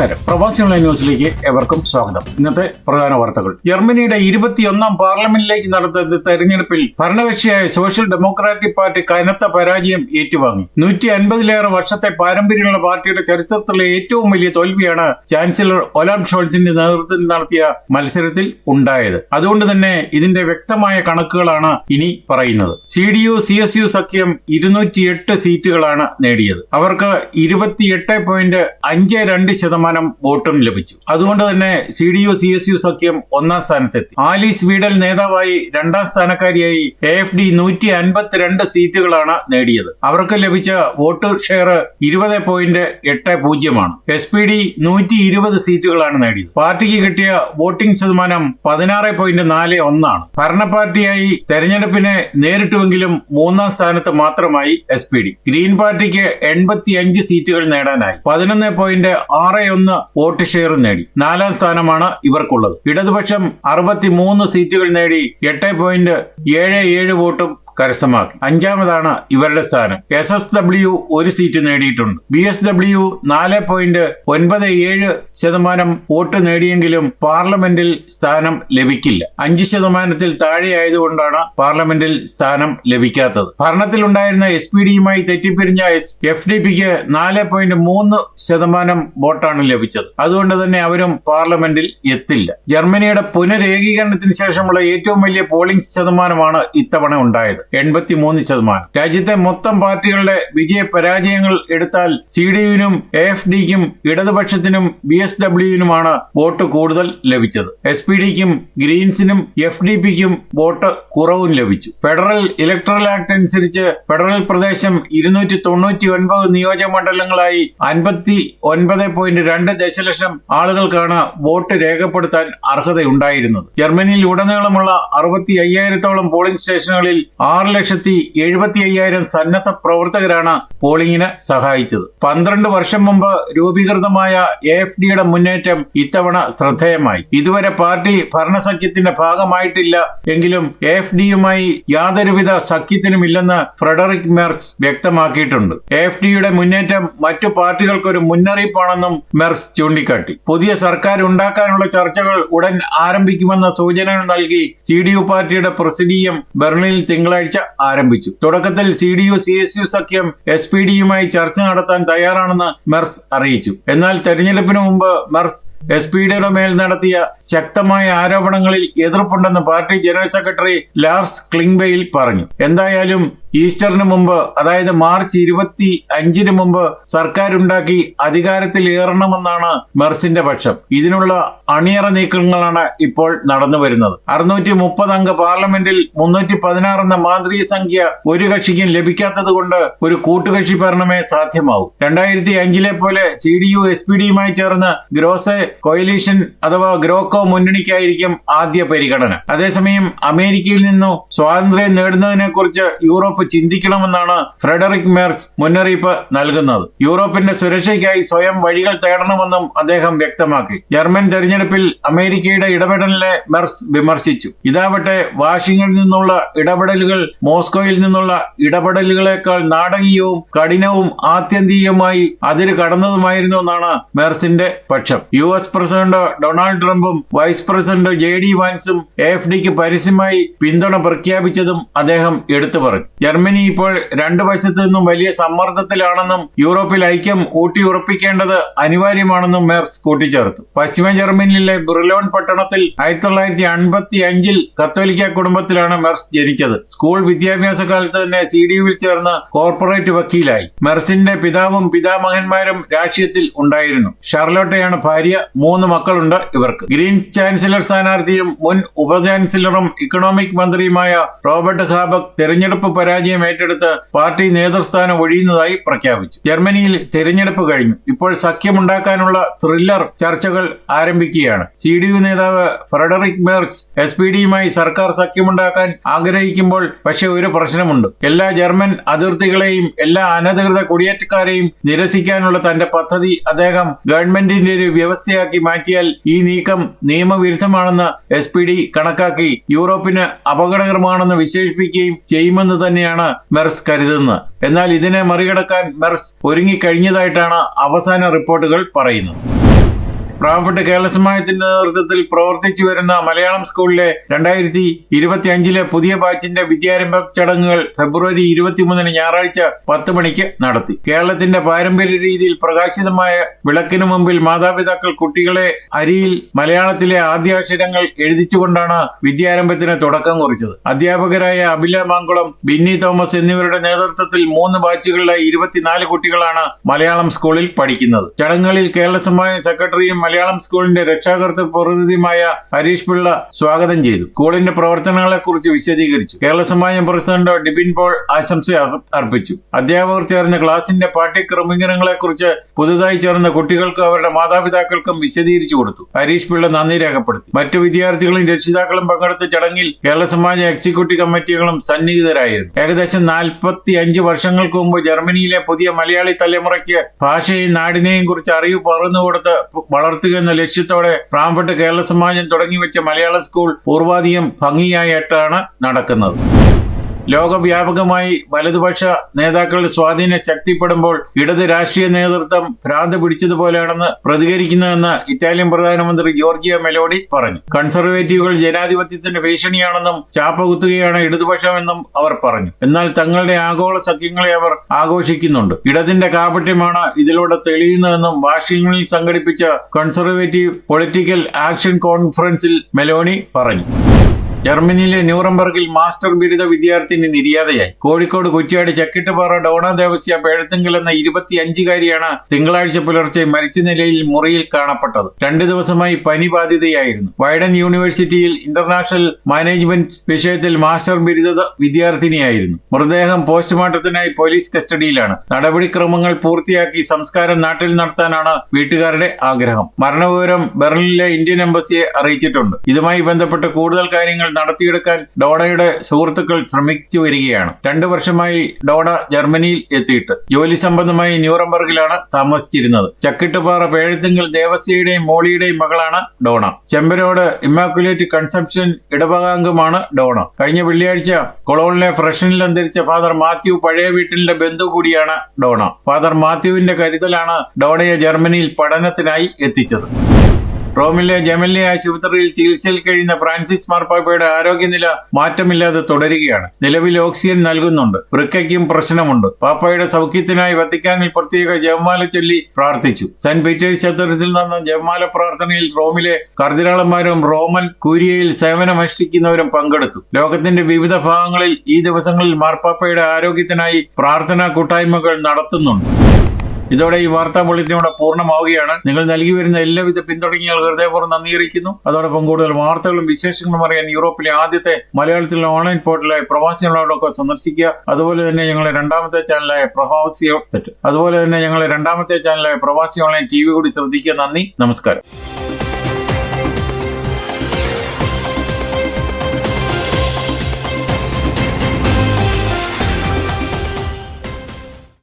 നമസ്കാരം. പ്രവാസി ഓൺലൈൻ ന്യൂസിലേക്ക് എവർക്കും സ്വാഗതം. ഇന്നത്തെ പ്രധാന വാർത്തകൾ. ജർമ്മനിയുടെ ഇരുപത്തിയൊന്നാം പാർലമെന്റിലേക്ക് നടത്തുന്ന തെരഞ്ഞെടുപ്പിൽ ഭരണകക്ഷിയായ സോഷ്യൽ ഡെമോക്രാറ്റിക് പാർട്ടി കനത്ത പരാജയം ഏറ്റുവാങ്ങി. നൂറ്റി അൻപതിലേറെ വർഷത്തെ പാരമ്പര്യമുള്ള പാർട്ടിയുടെ ചരിത്രത്തിലെ ഏറ്റവും വലിയ തോൽവിയാണ് ചാൻസലർ ഒലാം ഷോൾസിന്റെ നേതൃത്വത്തിൽ നടത്തിയ മത്സരത്തിൽ ഉണ്ടായത്. അതുകൊണ്ട് തന്നെ ഇതിന്റെ വ്യക്തമായ കണക്കുകളാണ് ഇനി പറയുന്നത്. C D U C S U സഖ്യം ഇരുന്നൂറ്റിയെട്ട് സീറ്റുകളാണ് നേടിയത്. അവർക്ക് ഇരുപത്തിയെട്ട് പോയിന്റ് അഞ്ച് രണ്ട് ശതമാനം വോട്ടും ലഭിച്ചു. അതുകൊണ്ട് തന്നെ C D U C S U സഖ്യം ഒന്നാം സ്ഥാനത്തെത്തി. ആലി സ്വീഡൽ നേതാവായി രണ്ടാം സ്ഥാനക്കാരിയായി എ എഫ് ഡി നൂറ്റി അൻപത്തിരണ്ട് സീറ്റുകളാണ് നേടിയത്. അവർക്ക് ലഭിച്ച വോട്ട് ഷെയർ ഇരുപത് പോയിന്റ് എട്ട് പൂജ്യമാണ്. എസ് പി ഡി നൂറ്റി ഇരുപത് സീറ്റുകളാണ് നേടിയത്. പാർട്ടിക്ക് കിട്ടിയ വോട്ടിംഗ് ശതമാനം പതിനാറ് പോയിന്റ് നാല് ഒന്നാണ്. ഭരണ പാർട്ടിയായി തെരഞ്ഞെടുപ്പിനെ നേരിട്ടുവെങ്കിലും മൂന്നാം സ്ഥാനത്ത് മാത്രമായി എസ് പി ഡി. ഗ്രീൻ പാർട്ടിക്ക് എൺപത്തി അഞ്ച് സീറ്റുകൾ നേടാനായി. പതിനൊന്ന് പോയിന്റ് ആറ് ഒന്ന് വോട്ട് ഷെയർ നേടി. നാലാം സ്ഥാനമാണ് ഇവർക്കുള്ളത്. ഇടതുപക്ഷം അറുപത്തി മൂന്ന് സീറ്റുകൾ നേടി എട്ട് പോയിന്റ് ഏഴ് ഏഴ് വോട്ടും കരസ്ഥമാക്കി. അഞ്ചാമതാണ് ഇവരുടെ സ്ഥാനം. എസ് എസ് ഡബ്ല്യു ഒരു സീറ്റ് നേടിയിട്ടുണ്ട്. ബി എസ് ഡബ്ല്യു നാല് പോയിന്റ് ഒൻപത് ഏഴ് ശതമാനം വോട്ട് നേടിയെങ്കിലും പാർലമെന്റിൽ സ്ഥാനം ലഭിക്കില്ല. അഞ്ച് ശതമാനത്തിൽ താഴെയായതുകൊണ്ടാണ് പാർലമെന്റിൽ സ്ഥാനം ലഭിക്കാത്തത്. ഭരണത്തിലുണ്ടായിരുന്ന എസ് പി ഡിയുമായി തെറ്റിപ്പിരിഞ്ഞ എഫ് ഡി പിക്ക് നാല് പോയിന്റ് മൂന്ന് ശതമാനം വോട്ടാണ് ലഭിച്ചത്. അതുകൊണ്ട് തന്നെ അവരും പാർലമെന്റിൽ എത്തില്ല. ജർമ്മനിയുടെ പുനരേകീകരണത്തിന് ശേഷമുള്ള ഏറ്റവും വലിയ പോളിംഗ് ശതമാനമാണ് ഇത്തവണ ഉണ്ടായത്. എൺപത്തി മൂന്ന് ശതമാനം. രാജ്യത്തെ മൊത്തം പാർട്ടികളുടെ വിജയ പരാജയങ്ങൾ എടുത്താൽ സി ഡി യുവിനും എ എഫ് ഡിക്കും ഇടതുപക്ഷത്തിനും ബി എസ് ഡബ്ല്യുവിനുമാണ് വോട്ട് കൂടുതൽ ലഭിച്ചത്. എസ് പി ഡിക്കും ഗ്രീൻസിനും എഫ് ഡി പിക്കും വോട്ട് കുറവും ലഭിച്ചു. ഫെഡറൽ ഇലക്ട്രൽ ആക്ട് അനുസരിച്ച് ഫെഡറൽ പ്രദേശം ഇരുന്നൂറ്റി തൊണ്ണൂറ്റി ഒൻപത് നിയോജക മണ്ഡലങ്ങളായി അൻപത്തി ഒൻപത് പോയിന്റ് രണ്ട് ദശലക്ഷം ആളുകൾക്കാണ് വോട്ട് രേഖപ്പെടുത്താൻ അർഹതയുണ്ടായിരുന്നത്. ജർമ്മനിയിൽ ഉടനീളമുള്ള അറുപത്തി അയ്യായിരത്തോളം പോളിംഗ് സ്റ്റേഷനുകളിൽ ആറ് ലക്ഷത്തി എഴുപത്തി അയ്യായിരം സന്നദ്ധ പ്രവർത്തകരാണ് പോളിംഗിന് സഹായിച്ചത്. പന്ത്രണ്ട് വർഷം മുമ്പ് രൂപീകൃതമായ എ എഫ് ഡിയുടെ മുന്നേറ്റം ഇത്തവണ ശ്രദ്ധേയമായി. ഇതുവരെ പാർട്ടി ഭരണസഖ്യത്തിന്റെ ഭാഗമായിട്ടില്ല എങ്കിലും എ എഫ് ഡിയുമായി യാതൊരുവിധ സഖ്യത്തിനുമില്ലെന്ന് ഫ്രെഡറിക് മെർസ് വ്യക്തമാക്കിയിട്ടുണ്ട്. എ എഫ് ഡിയുടെ മുന്നേറ്റം മറ്റു പാർട്ടികൾക്കൊരു മുന്നറിയിപ്പാണെന്നും മെർസ് ചൂണ്ടിക്കാട്ടി. പുതിയ സർക്കാർ ഉണ്ടാക്കാനുള്ള ചർച്ചകൾ ഉടൻ ആരംഭിക്കുമെന്ന സൂചനകൾ നൽകി സി ഡി യു പാർട്ടിയുടെ പ്രസിഡിയം ബെർലിനിൽ തിങ്കളാഴ്ച ആരംഭിച്ചു. തുടക്കത്തിൽ C D U C S U സഖ്യം എസ് പി ഡിയുമായി ചർച്ച നടത്താൻ തയ്യാറാണെന്ന് മെർസ് അറിയിച്ചു. എന്നാൽ തെരഞ്ഞെടുപ്പിന് മുമ്പ് മെർസ് എസ് പി ഡിയുടെ മേൽ നടത്തിയ ശക്തമായ ആരോപണങ്ങളിൽ എതിർപ്പുണ്ടെന്ന് party general secretary Lars Klingbeil പറഞ്ഞു. എന്തായാലും ഈസ്റ്ററിന് മുമ്പ് അതായത് മാർച്ച് ഇരുപത്തി അഞ്ചിന് മുമ്പ് സർക്കാരുണ്ടാക്കി അധികാരത്തിൽ ഏറണമെന്നാണ് മെർസിന്റെ പക്ഷം. ഇതിനുള്ള അണിയറ നീക്കങ്ങളാണ് ഇപ്പോൾ നടന്നു വരുന്നത്. അറുന്നൂറ്റി മുപ്പത് അംഗ പാർലമെന്റിൽ മുന്നൂറ്റി പതിനാറ് എന്ന മാന്ത്രിക സംഖ്യ ഒരു കക്ഷിക്കും ലഭിക്കാത്തത് കൊണ്ട് ഒരു കൂട്ടുകക്ഷി ഭരണമേ സാധ്യമാവൂ. രണ്ടായിരത്തി അഞ്ചിലെ പോലെ C D U S P ഡിയുമായി ചേർന്ന് ഗ്രോസെ കൊയലീഷൻ അഥവാ ഗ്രോക്കോ മുന്നണിക്കായിരിക്കും ആദ്യ പരിഗണന. അതേസമയം അമേരിക്കയിൽ നിന്നു സ്വാതന്ത്ര്യം നേടുന്നതിനെ കുറിച്ച് യൂറോപ്പ് ചിന്തിക്കണമെന്നാണ് ഫ്രെഡറിക് മേർസ് മുന്നറിയിപ്പ് നൽകുന്നത്. യൂറോപ്പിന്റെ സുരക്ഷയ്ക്കായി സ്വയം വഴികൾ തേടണമെന്നും അദ്ദേഹം വ്യക്തമാക്കി. ജർമ്മൻ തെരഞ്ഞെടുപ്പിൽ അമേരിക്കയുടെ ഇടപെടലിനെ മെർസ് വിമർശിച്ചു. ഇതാവട്ടെ വാഷിംഗ്ടണിൽ നിന്നുള്ള ഇടപെടലുകൾ മോസ്കോയിൽ നിന്നുള്ള ഇടപെടലുകളെക്കാൾ നാടകീയവും കഠിനവും ആത്യന്തികമായി അതിര് കടന്നതുമായിരുന്നു എന്നാണ് മെർസിന്റെ പക്ഷം. യു എസ് പ്രസിഡന്റ് ഡൊണാൾഡ് ട്രംപും വൈസ് പ്രസിഡന്റ് ജെ ഡി വാൻസും എഫ് ഡിക്ക് പരസ്യമായി പിന്തുണ പ്രഖ്യാപിച്ചതും അദ്ദേഹം എടുത്തു പറഞ്ഞു. ജർമ്മനി ഇപ്പോൾ രണ്ടു വശത്തു നിന്നും വലിയ സമ്മർദ്ദത്തിലാണെന്നും യൂറോപ്പിൽ ഐക്യം ഊട്ടിയുറപ്പിക്കേണ്ടത് അനിവാര്യമാണെന്നും മേർസ് കൂട്ടിച്ചേർത്തു. പശ്ചിമ ജർമ്മനിയിലെ ബ്രിലോൺ പട്ടണത്തിൽ ആയിരത്തി തൊള്ളായിരത്തി അൻപത്തി അഞ്ചിൽ കത്തോലിക്ക കുടുംബത്തിലാണ് മെർസ് ജനിച്ചത്. സ്കൂൾ വിദ്യാഭ്യാസ കാലത്ത് തന്നെ സി ഡി യുവിൽ ചേർന്ന് കോർപ്പറേറ്റ് വക്കീലായി. മെർസിന്റെ പിതാവും പിതാമഹന്മാരും രാഷ്ട്രീയത്തിൽ ഉണ്ടായിരുന്നു. ഷാർലോട്ടയാണ് ഭാര്യ മൂന്ന് മക്കളുണ്ട് ഇവർക്ക്. ഗ്രീൻ ചാൻസലർ സ്ഥാനാർത്ഥിയും മുൻ ഉപചാൻസലറും ഇക്കണോമിക് മന്ത്രിയുമായ റോബർട്ട് ഹാബക് തെരഞ്ഞെടുപ്പ് പരാജയം ഏറ്റെടുത്ത് പാർട്ടി നേതൃസ്ഥാനം ഒഴിയുന്നതായി പ്രഖ്യാപിച്ചു. ജർമ്മനിയിൽ തെരഞ്ഞെടുപ്പ് കഴിഞ്ഞു. ഇപ്പോൾ സഖ്യമുണ്ടാക്കാനുള്ള ത്രില്ലർ ചർച്ചകൾ ആരംഭിക്കുകയാണ്. സി ഡി യു നേതാവ് ഫ്രെഡറിക് മേർസ് എസ് പി ഡിയുമായി സർക്കാർ സഖ്യമുണ്ടാക്കാൻ ആഗ്രഹിക്കുമ്പോൾ പക്ഷെ ഒരു പ്രശ്നമുണ്ട്. എല്ലാ ജർമ്മൻ അതിർത്തികളെയും എല്ലാ അനധികൃത കുടിയേറ്റക്കാരെയും നിരസിക്കാനുള്ള തന്റെ പദ്ധതി അദ്ദേഹം ഗവൺമെന്റിന്റെ ഒരു വ്യവസ്ഥയാക്കി മാറ്റിയാൽ ഈ നീക്കം നിയമവിരുദ്ധമാണെന്ന് എസ് പി ഡി കണക്കാക്കി യൂറോപ്പിന് അപകടകരമാണെന്ന് വിശേഷിപ്പിക്കുകയും ചെയ്യുമെന്ന് തന്നെയാണ് മെർസ് കരുതുന്നത്. എന്നാൽ ഇതിനെ മറികടക്കാൻ മെർസ് ഒരുങ്ങിക്കഴിഞ്ഞതായിട്ടാണ് അവസാന റിപ്പോർട്ടുകൾ പറയുന്നത്. പ്രാവപ്പെട്ട കേരള സമാജത്തിന്റെ നേതൃത്വത്തിൽ പ്രവർത്തിച്ചു വരുന്ന മലയാളം സ്കൂളിലെ രണ്ടായിരത്തി ഇരുപത്തി അഞ്ചിലെ പുതിയ ബാച്ചിന്റെ വിദ്യാരംഭ ചടങ്ങുകൾ ഫെബ്രുവരി ഇരുപത്തിമൂന്നിന് ഞായറാഴ്ച പത്ത് മണിക്ക് നടത്തി. കേരളത്തിന്റെ പാരമ്പര്യ രീതിയിൽ പ്രകാശിതമായ വിളക്കിനു മുമ്പിൽ മാതാപിതാക്കൾ കുട്ടികളെ അരിയിൽ മലയാളത്തിലെ ആദ്യാക്ഷരങ്ങൾ എഴുതിച്ചുകൊണ്ടാണ് വിദ്യാരംഭത്തിന് തുടക്കം കുറിച്ചത്. അധ്യാപകരായ അബില മാങ്കുളം ബിന്നി തോമസ് എന്നിവരുടെ നേതൃത്വത്തിൽ മൂന്ന് ബാച്ചുകളിലായി ഇരുപത്തിനാല് കുട്ടികളാണ് മലയാളം സ്കൂളിൽ പഠിക്കുന്നത്. ചടങ്ങുകളിൽ കേരള സമാജ സെക്രട്ടറിയും മലയാളം സ്കൂളിന്റെ രക്ഷാകർത്തൃ പ്രതിനിധിയുമായ ഹരീഷ് പിള്ള സ്വാഗതം ചെയ്തു. സ്കൂളിന്റെ പ്രവർത്തനങ്ങളെ കുറിച്ച് വിശദീകരിച്ചു. കേരള സമാജം പ്രസിഡന്റ് ഡിബിൻ പോൾ ആശംസ അർപ്പിച്ചു. അധ്യാപകർ ചേർന്ന ക്ലാസിന്റെ പാഠ്യക്രമീകരണങ്ങളെ കുറിച്ച് പുതുതായി ചേർന്ന കുട്ടികൾക്കും അവരുടെ മാതാപിതാക്കൾക്കും വിശദീകരിച്ചു കൊടുത്തു. ഹരീഷ് പിള്ള നന്ദി രേഖപ്പെടുത്തി. മറ്റു വിദ്യാർത്ഥികളും രക്ഷിതാക്കളും പങ്കെടുത്ത ചടങ്ങിൽ കേരള സമാജ എക്സിക്യൂട്ടീവ് കമ്മിറ്റികളും സന്നിഹിതരായിരുന്നു. ഏകദേശം നാൽപ്പത്തി അഞ്ച് വർഷങ്ങൾക്ക് മുമ്പ് ജർമ്മനിയിലെ പുതിയ മലയാളി തലമുറയ്ക്ക് ഭാഷയെയും നാടിനെയും കുറിച്ച് അറിവ് പകർന്നുകൊടുത്ത് വളർത്തുക എന്ന ലക്ഷ്യത്തോടെ പ്രാമ്പട്ട് കേരള സമാജം തുടങ്ങിവെച്ച മലയാള സ്കൂൾ പൂർവാധികം ഭംഗിയായിട്ടാണ് നടക്കുന്നത്. ലോകവ്യാപകമായി വലതുപക്ഷ നേതാക്കളുടെ സ്വാധീനം ശക്തിപ്പെടുമ്പോൾ ഇടത് രാഷ്ട്രീയ നേതൃത്വം ഭ്രാന്ത് പിടിച്ചതുപോലെയാണെന്ന് പ്രതികരിക്കുന്നതെന്ന് ഇറ്റാലിയൻ പ്രധാനമന്ത്രി ജോർജിയ മെലോഡി പറഞ്ഞു. കൺസർവേറ്റീവുകൾ ജനാധിപത്യത്തിന്റെ ഭീഷണിയാണെന്നും ചാപ്പകുത്തുകയാണ് ഇടതുപക്ഷമെന്നും അവർ പറഞ്ഞു. എന്നാൽ തങ്ങളുടെ ആഗോള സഖ്യങ്ങളെ അവർ ആഘോഷിക്കുന്നുണ്ട്. ഇടതിന്റെ കാപട്യമാണ് ഇതിലൂടെ തെളിയുന്നതെന്നും വാഷിംഗ്ടണിൽ സംഘടിപ്പിച്ച കൺസർവേറ്റീവ് പൊളിറ്റിക്കൽ ആക്ഷൻ കോൺഫറൻസിൽ മെലോണി പറഞ്ഞു. ജർമ്മനിയിലെ ന്യൂറംബർഗിൽ മാസ്റ്റർ ബിരുദ വിദ്യാർത്ഥിനി നിര്യാതയായി. കോഴിക്കോട് കുറ്റ്യാടി ചക്കിട്ടുപാറ ഡോണ ദേവസ്യ പേഴത്തിങ്കൽ എന്ന ഇരുപത്തിയഞ്ചുകാരിയാണ് തിങ്കളാഴ്ച പുലർച്ചെ മരിച്ച നിലയിൽ മുറിയിൽ കാണപ്പെട്ടത്. രണ്ടു ദിവസമായി പനി ബാധിതയായിരുന്നു. വൈഡൻ യൂണിവേഴ്സിറ്റിയിൽ ഇന്റർനാഷണൽ മാനേജ്മെന്റ് വിഷയത്തിൽ മാസ്റ്റർ ബിരുദ വിദ്യാർത്ഥിനിയായിരുന്നു. മൃതദേഹം പോസ്റ്റ്മോർട്ടത്തിനായി പോലീസ് കസ്റ്റഡിയിലാണ്. നടപടിക്രമങ്ങൾ പൂർത്തിയാക്കി സംസ്കാരം നാട്ടിൽ നടത്താനാണ് വീട്ടുകാരുടെ ആഗ്രഹം. മരണവിവരം ബെർലിനിലെ ഇന്ത്യൻ എംബസിയെ അറിയിച്ചിട്ടുണ്ട്. ഇതുമായി ബന്ധപ്പെട്ട് കൂടുതൽ കാര്യങ്ങൾ നടത്തിയെടുക്കാൻ ഡോഡയുടെ സുഹൃത്തുക്കൾ ശ്രമിച്ചു വരികയാണ്. രണ്ടു വർഷമായി ഡോഡ ജർമ്മനിയിൽ എത്തിയിട്ട്. ജോലി സംബന്ധമായി ന്യൂറംബർഗിലാണ് താമസിച്ചിരുന്നത്. ചക്കിട്ടുപാറ പേഴത്തിങ്കൽ ദേവസ്യയുടെയും മോളിയുടെയും മകളാണ് ഡോണ. ചെമ്പരോട് ഇമ്മാക്കുലേറ്റ് കൺസെപ്ഷൻ ഇടവകാംഗമാണ് ഡോണ. കഴിഞ്ഞ വെള്ളിയാഴ്ച കൊളോണിലെ ഫ്രഷനിൽ അന്തരിച്ച ഫാദർ മാത്യു പഴയ വീട്ടിലെ ബന്ധു കൂടിയാണ് ഡോണ. ഫാദർ മാത്യുവിന്റെ കരുതലാണ് ഡോണയെ ജർമ്മനിയിൽ പഠനത്തിനായി എത്തിച്ചത്. റോമിലെ ജമല്ലെ ആശുപത്രിയിൽ ചികിത്സയിൽ കഴിയുന്ന ഫ്രാൻസിസ് മാർപ്പാപ്പയുടെ ആരോഗ്യനില മാറ്റമില്ലാതെ തുടരുകയാണ്. നിലവിൽ ഓക്സിജൻ നൽകുന്നുണ്ട്. വൃക്കയ്ക്കും പ്രശ്നമുണ്ട്. പാപ്പയുടെ സൗഖ്യത്തിനായി വത്തിക്കാനിൽ പ്രത്യേക ജപമാല ചൊല്ലി പ്രാർത്ഥിച്ചു. സെന്റ് പീറ്റേഴ്സ് ചതുരത്തിൽ നടന്ന ജപമാല പ്രാർത്ഥനയിൽ റോമിലെ കർദിനാളന്മാരും റോമൻ കൂരിയയിൽ സേവനമനുഷ്ഠിക്കുന്നവരും പങ്കെടുത്തു. ലോകത്തിന്റെ വിവിധ ഭാഗങ്ങളിൽ ഈ ദിവസങ്ങളിൽ മാർപ്പാപ്പയുടെ ആരോഗ്യത്തിനായി പ്രാർത്ഥനാ കൂട്ടായ്മകൾ നടത്തുന്നുണ്ട്. ഇതോടെ ഈ വാർത്താ ബുള്ളറ്റിനോടെ പൂർണമാവുകയാണ്. നിങ്ങൾ നൽകി വരുന്ന എല്ലാവിധ പിന്തുടങ്ങിയാൽ ഹൃദയപൂർവം നന്ദി അറിയിക്കുന്നു. അതോടൊപ്പം കൂടുതൽ വാർത്തകളും വിശേഷങ്ങളും അറിയാൻ യൂറോപ്പിലെ ആദ്യത്തെ മലയാളത്തിലുള്ള ഓൺലൈൻ പോർട്ടലായ പ്രവാസികളോടൊക്കെ സന്ദർശിക്കുക. അതുപോലെ തന്നെ ഞങ്ങളെ രണ്ടാമത്തെ ചാനലായ പ്രവാസി അതുപോലെ തന്നെ ഞങ്ങളെ രണ്ടാമത്തെ ചാനലായ പ്രവാസി ഓൺലൈൻ ടി വി കൂടി ശ്രദ്ധിക്കുക. നന്ദി. നമസ്കാരം.